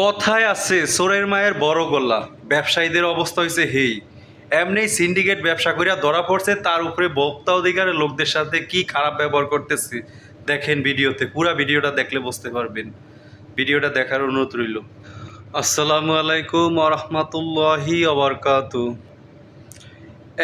কথায় আছে, সোরের মায়ের বড় গোল্লা। ব্যবসায়ীদের অবস্থা হয়েছে হেই। এমনি সিন্ডিকেট ব্যবসা করিয়া ধরা পড়ছে, তার উপরে ভোক্তা অধিকারের লোকদের সাথে কি খারাপ ব্যবহার করতেছে? দেখেন ভিডিওতে, পুরা ভিডিওটা দেখলে বুঝতে পারবেন। ভিডিওটা দেখার অনুরোধ রইল। আসসালামু আলাইকুম রহমতুল্লাহি অবরকাত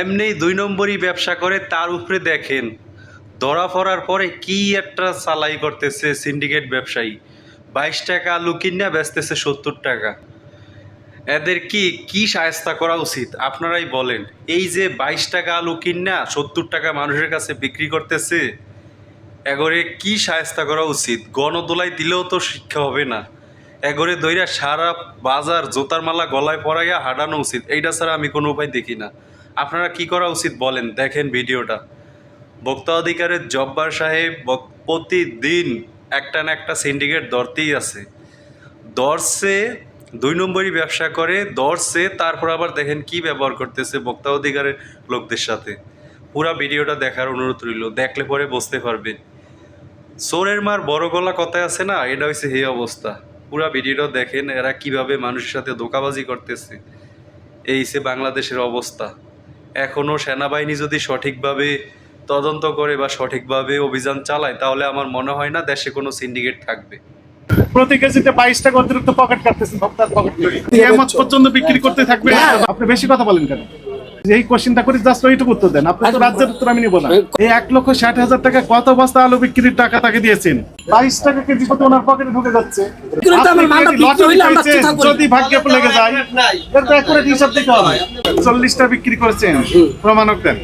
এমনি দুই নম্বরই ব্যবসা করে, তার উপরে দেখেন, ধরা পড়ার পরে কি একটা সালাই করতেছে সিন্ডিকেট ব্যবসায়ী। বাইশ টাকা আলু কিনা বেচতেছে সত্তর টাকা। এদের কি কি সায়স্তা করা উচিত? আপনারাই বলেন। এই যে বাইশ টাকা আলু কিনা সত্তর টাকা মানুষের কাছে বিক্রি করতেছে, এগরে কি সায়স্তা করা উচিত? গণদোলাই দিলেও তো শিক্ষা হবে না। এগরে দইরা সারা বাজার জোতার মালা গলায় পরাইয়া হাঁটানো উচিত। এইটা ছাড়া আমি কোনো উপায় দেখি না। আপনারা কি করা উচিত বলেন? দেখেন ভিডিওটা। ভোক্তা অধিকারের জব্বার সাহেব প্রতিদিন একটা না একটা সিন্ডিকেট ধরতেই আছে। দর্শে দুই নম্বরই ব্যবসা করে দর্শে তারপর আবার দেখেন কি ব্যবহার করতেছে ভোক্তা অধিকারের লোকদের সাথে। পুরা ভিডিওটা দেখার অনুরোধ রইল, দেখলে পরে বুঝতে পারবেন। চোরের মার বড় গলা কথায় আছে না, এটা হয়েছে এই অবস্থা। পুরা ভিডিওটা দেখেন এরা কীভাবে মানুষের সাথে ধোকাবাজি করতেছে। এই সে বাংলাদেশের অবস্থা। এখনও সেনাবাহিনী যদি সঠিকভাবে তদন্ত করে বা সঠিকভাবে অভিযান চালায় তাহলে আমার মনে হয় না দেশে কোনো সিন্ডিকেট থাকবে। প্রতি কেজিতে বাইশ টাকা অতিরিক্ত পকেট কাটতেছেন পকেট পর্যন্ত বিক্রি করতে থাকবে আপনি বেশি কথা বলেন কেন? এই কোশ্চিনটা করে জাস্ট ওইটুকু উত্তর দেন। আপনি তো রাজ্যের উত্তর আমি নিব না। এই এক লক্ষ ষাট হাজার টাকা কত বস্তা আলু বিক্রির টাকা তাকে দিয়েছেন? বাইশ টাকা কেজি কত ওনার পকেটে ঢুকে যাচ্ছে। যদি ভাগ্যে লেগে যায় তো হিসাব দিতে হবে। চল্লিশটা বিক্রি করেছেন প্রমাণক দেন।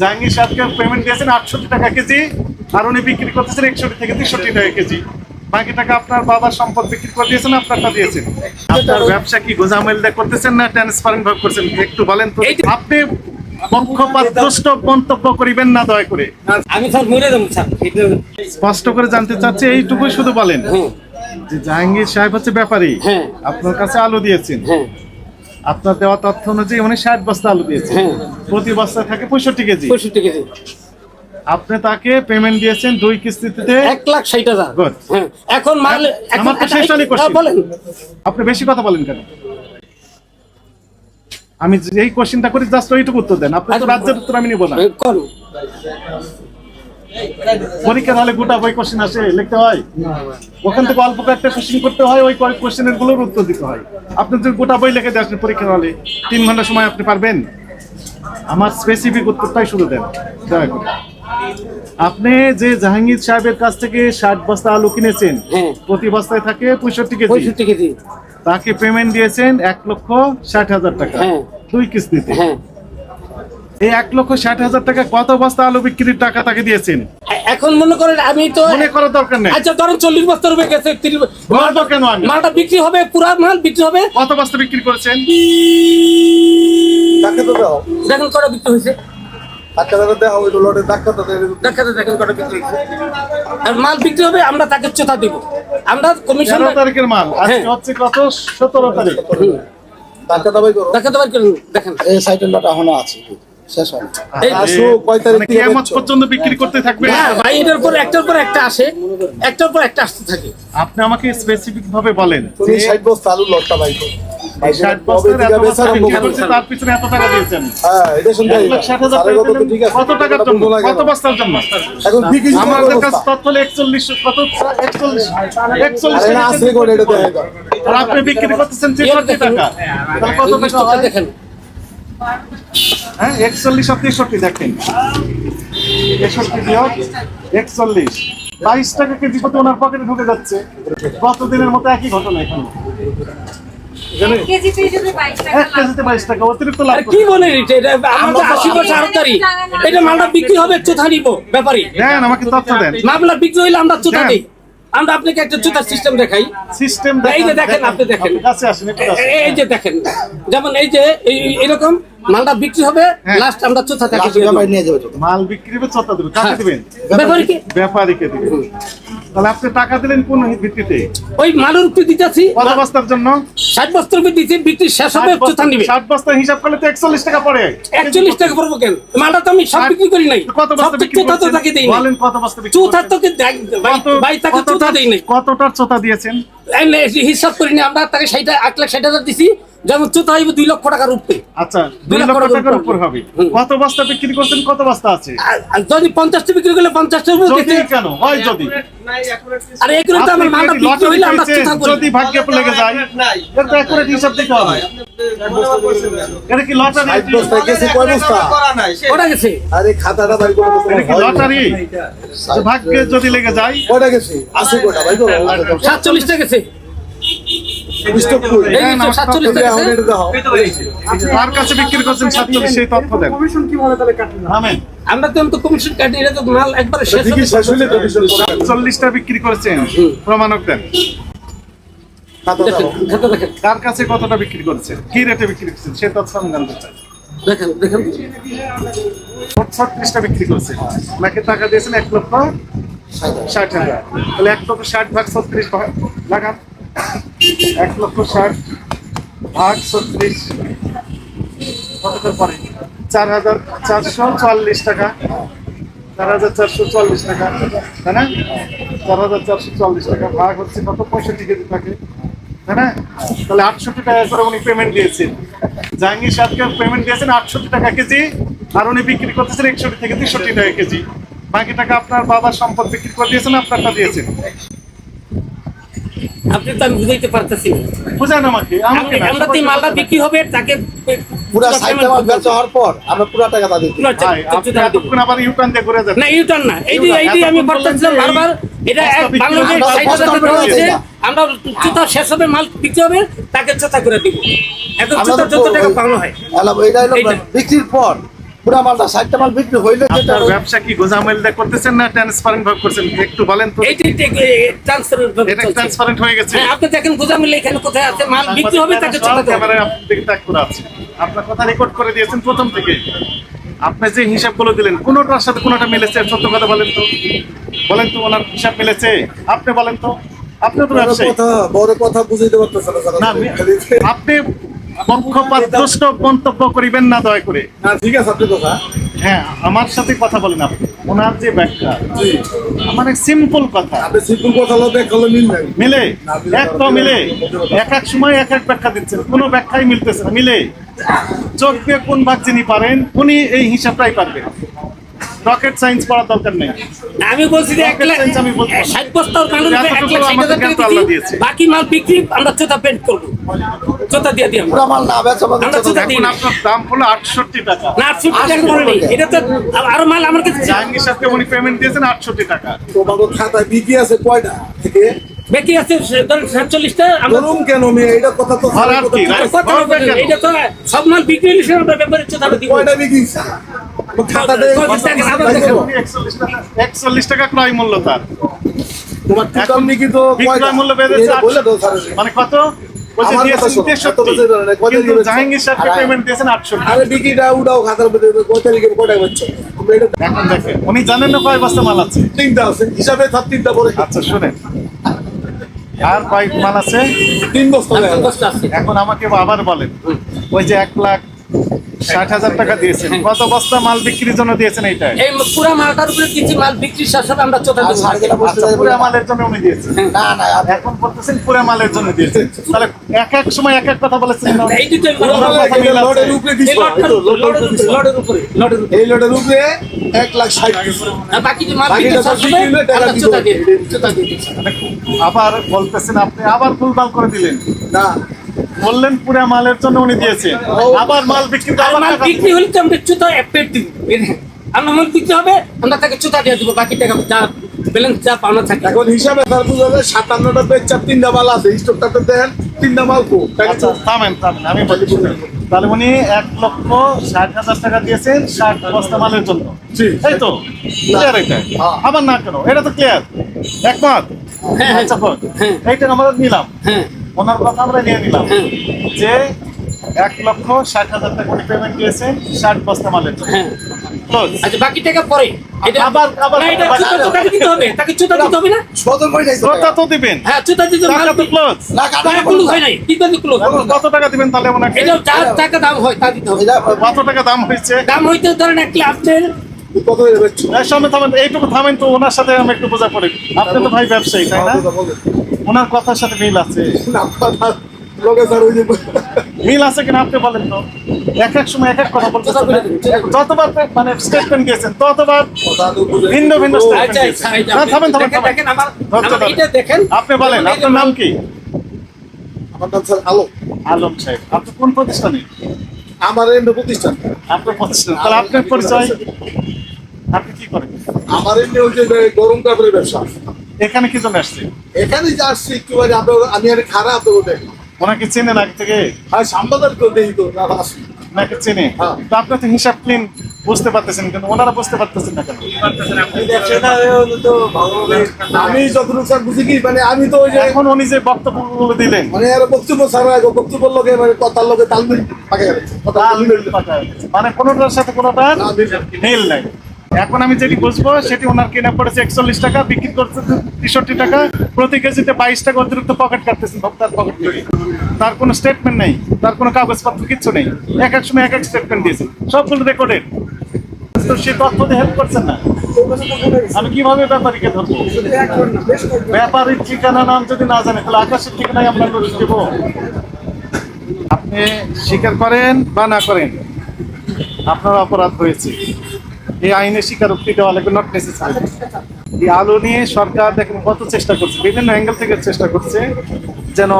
জাহাঙ্গীর সাহেবকে পেমেন্ট দিয়েছেন আটষট্টি টাকা কেজি আর উনি বিক্রি করতেছেন একষট্টি থেকে তেষট্টি টাকা কেজি। বাকি টাকা আপনার বাবার সম্পদ বিক্রি করে দিয়েছেন আপনারটা দিয়েছেন। আপনার ব্যবসা কি গোজামেল দিয়ে করতেছেন না ট্রান্সপারেন্ট ভাবে করছেন? একটু বলেন তো আপনি পক্ষপাতদুষ্ট মন্তব্য করিবেন না দয়া করে। আমি স্যার মরে যাব স্যার। স্পষ্ট করে জানতে চাচ্ছি এইটুকুই শুধু বলেন। হ্যাঁ। যে জাহাঙ্গীর সাহেব হচ্ছে ব্যাপারী। হ্যাঁ। আপনার কাছে আলু দিয়েছেন। হ্যাঁ। আপনার দেওয়া তথ্য অনুযায়ী উনি ষাট বস্তা আলু দিয়েছেন। প্রতি বস্তা থাকে পঁয়ষট্টি কেজি। পঁয়ষট্টি কেজি। আপনি তাকে পেমেন্ট দিয়েছেন দুই কিস্তিতে? এক লাখ ষাট হাজার. হ্যাঁ এখন মাল এখন আমার তো শেষ হয়নি হ্যাঁ, বলেন। আপনি বেশি কথা বলেন কেন? আমি যে- এই কোশ্চেনটা করি জাস্ট ওইটুকু উত্তর দেন। আপনি তো আচ্ছা। রাজ্যের উত্তর আমি নিব না। করুন। পরীক্ষা হলে গোটা বই কোশ্চেন আসে লিখতে হয়? ওখান থেকে অল্প একটা কোশ্চেন করতে হয় ওই কয়েক কোশ্চেনেরগুলোর উত্তর দিতে হয়। আপনি যদি গোটা বই লিখে দিয়ে আসেন পরীক্ষা হলে তিন ঘণ্টা সময় আপনি পারবেন? আমার স্পেসিফিক উত্তরটাই শুরু দেন। দয়া করে। আপনি যে জাহাঙ্গীর সাহেবের কাছ থেকে ষাট বস্তা আলু কিনেছেন হ্যাঁ। প্রতি বস্তায় থাকে পঁয়ষট্টি কেজি। পঁয়ষট্টি কেজি। তাকে পেমেন্ট দিয়েছেন এক লক্ষ ষাট হাজার টাকা হ্যাঁ। দুই কিস্তিতে। হ্যাঁ। এই এক লক্ষ ষাট হাজার টাকা কত বস্তা আলু বিক্রির টাকা তাকে দিয়েছেন? এখন মনে করেন আমি তো মনে করার দরকার নেই। আচ্ছা ধরেন চল্লিশ বস্তা রুপে গেছে বলব কেন আমি মালটা বিক্রি হবে পুরা মাল বিক্রি হবে? কত বস্তা বিক্রি করেছেন? দেখেন কটা বিক্রি হয়েছে। আর মাল বিক্রি হবে আমরা তাকে চোথা দিব। আমরা কমিশন তারিখের মাল আজকে হ্যাঁ। হচ্ছে কত? সতেরো তারিখ। দেখেন। এই এখনও আছে শেষ হয় মানে? পর্যন্ত বিক্রি করতে থাকবে হ্যাঁ ভাই এটার পর একটার পর একটা আসে একটার পর একটা আসতে থাকে। আপনি আমাকে স্পেসিফিক ভাবে বলেন। যে বস্তা আলু লটটা হ্যাঁ আপনি বিক্রি করতেছেন টাকা। কত টাকা দেখেন। হ্যাঁ একচল্লিশ আর তেষট্টি দেখেন। তেষট্টি বিয়োগ একচল্লিশ। বাইশ টাকা কেজি কত ওনার পকেটে ঢুকে যাচ্ছে। কতদিনের মতো একই ঘটনা এখানে। কি বলে এটা? মালটা বিক্রি হবে চোথা নিব ব্যাপারী। দেন আমাকে তথ্য দেন। মামলা বিক্রি হইলে আমরা চোথা আমরা আপনাকে একটা সিস্টেম দেখাই। সিস্টেম এই যে দেখেন, আপনি দেখেন। কাছে আসেন একটু কাছে। এ- এই যে দেখেন যেমন এই যে এই- এরকম মালটা বিক্রি হবে হ্যাঁ। লাস্ট আমরা চোথা থাকে লাস্ট নিয়ে যাবে মাল বিক্রি হবে চতা দেবেন কাকে হ্যাঁ। দেবেন? ব্যাপারীকে ব্যাপারীকে দিবেন। তাহলে আপনি টাকা দিলেন কোন ভিত্তিতে? ওই মালের উপরে দিতেছি। কত বস্তার জন্য? ষাট বস্তার উপরে দিচ্ছি বিক্রি শেষ হবে চোথা নিবে। ষাট বস্তা হিসাব করলে তো একচল্লিশ টাকা পড়ে। একচল্লিশ টাকা পড়ব কেন? মালটা তো আমি সব বিক্রি করি নাই। কত বস্তা বিক্রি চোথা তো? তাকে দিই বলেন কত বস্তা বিক্রি চোথা? তোকে ভাই- তাকে চোথা দেই নাই। কতটার চোতা দিয়েছেন? হিসাব করিনি আমরা তাকে আট লাখ ষাট হাজার দিছি। যেমন চুত হইব দুই লক্ষ টাকার উপরে আচ্ছা দুই লক্ষ টাকার উপর হবে। কত বস্তা বিক্রি করছেন কত বস্তা আছে? যদি পঞ্চাশটা বিক্রি করলে পঞ্চাশটি যদি দিতে। কেন? হয় যদি। আর এক তো আমার মালটা বিক্রি হইলে আমরা পেয়েছেন? করি যদি ভাগ্যে লেগে যায় এর তো হিসাব দিতে হবে। সাতচল্লিশটা সাতচল্লিশটা তার কাছে বিক্রি করছেন সাতচল্লিশ সেই তথ্য দেন আমরা তো কমিশন কাটি এটা তো মাল একবারে শেষ বিক্রি হবে শেষ হইলে কমিশন করে চল্লিশটা বিক্রি করেছেন। প্রমাণক দেন খাতা দেখেন দাও খাতা দেখেন কার কাছে কতটা বিক্রি করেছেন? কি রেটে বিক্রি করছেন? সে তথ্য আমি জানতে চাই। দেখেন দেখেন। ছত্রিশটা বিক্রি করছেন টাকা দিয়েছেন এক লক্ষ ষাট হাজার। তাহলে এক লক্ষ ষাট ভাগ ছত্রিশ লাগান। এক লক্ষ ষাট ভাগ ছত্রিশ। কত পরে? চার হাজার চারশো চুয়াল্লিশ টাকা। চার হাজার চারশো চুয়াল্লিশ টাকা। তাই না? চার হাজার চারশো চুয়াল্লিশ টাকা। ভাগ হচ্ছে কত? পঁয়ষট্টি কেজি থাকে। তাই না তাহলে আটষট্টি টাকা করে উনি পেমেন্ট দিয়েছেন। জাহাঙ্গীর সাহেবকে পেমেন্ট দিয়েছেন আটষট্টি টাকা কেজি। আর উনি বিক্রি করতেছেন একষট্টি থেকে তেষট্টি টাকা কেজি। বাকি টাকা আপনার বাবার সম্পদ বিক্রি করে দিয়েছেন আপনারটা দিয়েছেন। আপনি তো আমি বুঝাইতে পারতেছি বুঝেন আমাকে আমাকে আমরা তো মালটা বিক্রি হবে তাকে পুরা সাইডটা মাল বেচা হওয়ার পর আমরা পুরা টাকা দিতে পুরো আপনি টাকা। আবার ইউটার্ন দিয়ে ঘুরে যাবেন। না ইউটার্ন না এই যে যে আমি বারবার এটা বাংলাদেশ আমরা শেষ হবে মাল বিক্রি হবে তাকে চোতা করে দিব। এখন যত টাকা পাওয়া হয়। এটা হলো বিক্রির পর পুরা মালটা ষাটটা মাল বিক্রি হইলে আপনার ব্যবসা কি গোজামিল দিয়ে করতেছেন না ট্রান্সপারেন্ট ভাবে করছেন? একটু বলেন তো। এইটা ট্রান্সফার এটা ট্রান্সপারেন্ট হয়ে গেছে? হ্যাঁ আপনি দেখেন গোজামিল এখানে কোথায় আছে মাল বিক্রি হবে তাকে চোতা আপনার আছে। কথা রেকর্ড করে দিয়েছেন প্রথম থেকে। আপনি যে হিসাবগুলো দিলেন কোনোটার সাথে কোনোটা মিলেছে? সত্য কথা বলেন তো। বলেন তো ওনার হিসাব মিলেছে? আপনি বলেন তো। আপনি তো ব্যবসায়ী। বড় কথা বুঝাইতে না না আপনি পক্ষপাতদুষ্ট মন্তব্য করিবেন না দয়া করে। না ঠিক আছে আপনি কথা। হ্যাঁ আমার সাথে কথা বলেন আপনি। ওনার যে ব্যাখ্যা মানে সিম্পল কথা। আপনি সিম্পল কথা হলো দেখাল মিল? মিলে এক তো মিলে। মিলে এক এক সময় এক এক ব্যাখ্যা দিচ্ছেন। কোনো ব্যাখ্যাই মিলতেছে না। মিলে? চোখ দিয়ে কোন ভাগ যিনি পারেন উনি এই হিসাবটাই পারবেন। রকেট সায়েন্স পড়ার দরকার নেই। আমি বলছি যে এক লাখ আমি বলতে পারব। ষাট বস্তার মাল এতটুকু এক লাখ ষাট হাজার টাকা দিয়েছি। বাকি মাল বিক্রি আমরা চোতা পেন্ট করব। চোতা দিয়ে দিই আমরা। মাল না বেচা আমাদের চোতা দিই। আপনার দাম হলো আটষট্টি টাকা। না আটষট্টি টাকা। করে এটা তো আর- মাল আমার কাছে জাহাঙ্গীর সাহেবকে উনি পেমেন্ট দিয়েছেন আটষট্টি টাকা। তোমাদের খাতায় বিক্রি আছে কয়টা? থেকে বাকি আছে সাতচল্লিশটা আমরা ধরুন কেন মেয়ে? এটা কথা তো কথা? এইটা তো সব মাল বিক্রি হলে সে আমরা ব্যাপারে চোতা দিব। কয়টা বিক্রি একচল্লিশ টাকা ক্রয় মূল্য তার। তোমার তো মূল্য বেড়েছে মানে কত? বলছে আমার দিয়েছেন কথা শোনো, এত 63 বছর ধরে কয়টা কিন্তু দিয়েছেন? জাহাঙ্গীর সাহেবকে আর- পেমেন্ট দিয়েছেন আটষট্টি। আরে বিক্রিটা উঠাও খাতার মধ্যে কয় তারিখে কয়টা হচ্ছে তোমরা এটা এখন দেখেন উনি জানেন না কয় বস্তা মাল আছে? তিনটা আছে হিসাবে তার তিনটা পরে। আচ্ছা শুনেন। আর কয় মাল আছে? তিন বস্তা এখন আমাকে আবার বলেন ওই যে এক লাখ ষাট হাজার টাকা দিয়েছেন কত বস্তা মাল বিক্রির জন্য দিয়েছেন এইটা এই পুরা মালটার উপরে কিছু মাল বিক্রি শেষ হবে আমরা চোতা আর দেবো সাড়ে যেটা বসতে যাবে পুরা মালের জন্য উনি দিয়েছেন না না এখন বলতেছেন পুরা মালের জন্য দিয়েছেন তাহলে এক এক সময় এক এক কথা বলেছেন না? এই দুটো পুরো মাল কথা এটা মিল আছে। লটের উপরে দিছো এই লটটার এই তো উপরে, লটের লটের উপরে উপরে, লটের উপরে, লটের উপরে। এই লটের উপরে এক লাখ ষাট দিছো। আর বাকি যে মাল বাকিটা বিক্রি সব শেষ হবে, বিক্রি হলে টাকা আমরা দিব। চোতা দিয়ে দিই, চোতা দিয়ে দিই। আবার বলতেছেন আপনি আবার ভুলভাল করে দিলেন না বললেন পুরা মালের জন্য উনি দিয়েছেন আবার মাল বিক্রি মাল বিক্রি হলে তো আমরা চোতা পেট দিব আমরা মাল বিক্রি হবে আমরা তাকে চোতা দিয়ে দিব বাকি টাকা যা ব্যালেন্স যা পাওনা থাকে। এখন হিসাবে তার বুঝাবে সাতান্নটা বেচার তিনটা মাল আছে। স্টকটাতে দেন তিনটা মাল কো। আচ্ছা থামেন থামেন আমি বলি। তাহলে উনি এক লক্ষ ষাট হাজার টাকা দিয়েছেন ষাট বস্তা মালের জন্য। জি। এই তো ক্লিয়ার এটা? হ্যাঁ। আবার না কেন? এটা তো ক্লিয়ার একমত? হ্যাঁ, হ্যাঁ। আচ্ছা হ্যাঁ। এইটা আমরা নিলাম। হ্যাঁ। ওনার কথা আমরা নিয়ে নিলাম। যে এক লক্ষ ষাট হাজার টাকা উনি পেমেন্ট দিয়েছেন ষাট বস্তা মালের জন্য। হ্যাঁ। আচ্ছা বাকি টাকা পরে। এটা আবার- আবার- তাকে দিতে হবে। তাকে চুতা দিতে হবে না? সদর করে যাইছো। শ্রোতা তো দিবেন। হ্যাঁ চুতা দিতে মাল টাকা তো ক্লোজ না কাটা টাকা ক্লোজ হয় নাই। কি করে ক্লোজ কত টাকা দিবেন তাহলে ওনাকে এটা যার টাকা দাম হয় তা দিতে হবে। কত টাকা দাম হয়েছে? দাম হইতে ধরেন এক লাখ আপনার কত হয়ে বেচছো এই সময় থামেন এইটুকু থামেন তো ওনার সাথে আমি একটু বোঝা পড়ে আপনি তো ভাই ব্যবসায়ী তাই না? ওনার কথার সাথে মিল আছে। না কথার লগে স্যার ওই যে মিল আছে কিনা আপনি বলেন তো। এক এক সময় এক এক কথা বলতে যতবার মানে স্টেটমেন্ট দিয়েছেন ততবার ভিন্ন ভিন্ন না, আপনি থামেন, থামেন, দেখেন, বলেন আপনার নাম কি? আমার নাম স্যার আলো আলম সাহেব। আপনি কোন প্রতিষ্ঠানে? আমার প্রতিষ্ঠান। আপনার প্রতিষ্ঠান। তাহলে আপনার পরিচয়? আপনি কি করেন? আমার এমনি ওই যে গরম কাপড়ের ব্যবসা। এখানে কি জন্য আসছে এখানে যে আসছি একটু মানে আপনার আমি আর খারাপ তো ওনাকে চেনেন আগে থেকে? সাম্বাদার তো দেখি তো ওনাকে চেনে? হ্যাঁ। তো আপনি তো হিসাব ক্লিন বুঝতে পারতেছেন কিন্তু ওনারা বুঝতে পারতেছেন না কেন? আমি যতটুকু স্যার বুঝি কি মানে আমি তো ওই যে এখন উনি যে বক্তব্যগুলো দিলেন। মানে আর বক্তব্য আগে বক্তব্যের লগে মানে কথার লগে তাল মিল পাকে গেছে। মানে কোনোটার সাথে কোনোটার না, মিল নেই। এখন আমি যেটি বুঝব, সেটি ওনার কেনা পড়েছে একচল্লিশ টাকা, বিক্রি করছে তেষট্টি টাকা, প্রতি কেজিতে বাইশ টাকা অতিরিক্ত পকেট কাটতেছেন ভোক্তার পকেট থেকে তার। কোনো স্টেটমেন্ট নেই, তার কোনো কাগজপত্র কিচ্ছু নেই। এক এক সময় এক এক স্টেটমেন্ট দিয়েছে। সবগুলো রেকর্ডেড তো সে হেল্প করছেন না। আমি কীভাবে ব্যাপারীকে ধরবো? ব্যাপারীর নাম যদি না জানে, তাহলে আকাশের ঠিকানায় দেবো। আপনি স্বীকার করেন বা না করেন, আপনার অপরাধ হয়েছে। এই আইনে স্বীকারোক্তি দেওয়া লাগবে নট নেসেসারি এই আলো নিয়ে সরকার দেখেন কত চেষ্টা করছে বিভিন্ন অ্যাঙ্গেল থেকে চেষ্টা করছে যেন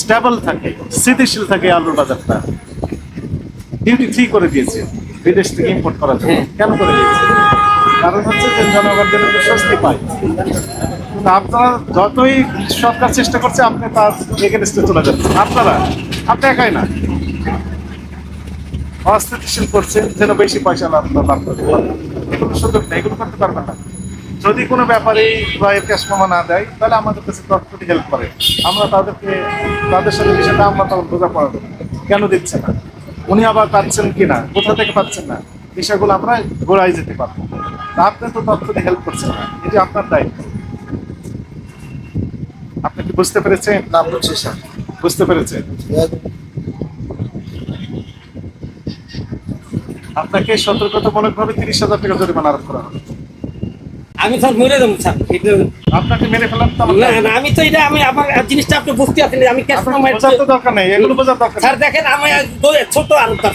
স্টেবল থাকে স্থিতিশীল থাকে আলুর বাজারটা। ডিউটি ফ্রি করে দিয়েছে বিদেশ থেকে ইম্পোর্ট করা জন্য। কেন করে দিয়েছে? কারণ হচ্ছে যে জনগণ যেন স্বস্তি পায়। কিন্তু আপনারা যতই সরকার চেষ্টা করছে আপনি তার এগেনস্টে চলে যাচ্ছেন। আপনারা আপনি একাই না। অস্থিতিশীল করছে যেন বেশি পয়সা লাভ লাভ করতে পারেন এগুলো সুযোগ নেই এগুলো করতে পারবে না। যদি কোনো ব্যাপারে বা এর ক্যাশ মামা না দেয় তাহলে আমাদের কাছে তৎক্ষণি হেল্প করে? আমরা তাদেরকে তাদের সাথে বিষয়টা আমরা তখন বোঝাপড়া দেবো। কেন দিচ্ছে না? উনি আবার পাচ্ছেন কি না কোথা থেকে পাচ্ছেন না? বিষয়গুলো আমরা গোড়ায় যেতে পারব। আপনি তো তৎক্ষণি হেল্প করছেন না। এটি আপনার দায়িত্ব। আপনি কি বুঝতে পেরেছেন? না বুঝছি স্যার। বুঝতে পেরেছেন? আপনাকে সতর্কতামূলক ভাবে তিরিশ হাজার টাকা জরিমানা আরোপ করা হবে। আমি স্যার মরে যাব স্যার। আপনাকে মেরে ফেলাম তো না না আমি তো এটা আমি আমার জিনিসটা আপনি বুঝতে পারছেন আমি ক্যাশ বোঝার তো দরকার নেই এগুলো বোঝার দরকার স্যার দেখেন আমি ছোট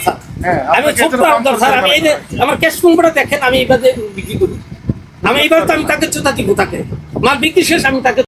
স্যার। হ্যাঁ, আমি আপনাকে ছোট এজন্য স্যার। আমি এই যে আমার ক্যাশ কুম্পটা দেখেন আমি এইবার যে বিক্রি করি। আমি এইবার তো আমি তাকে চোতা দিব তাকে। মাল বিক্রি শেষ আমি তাকে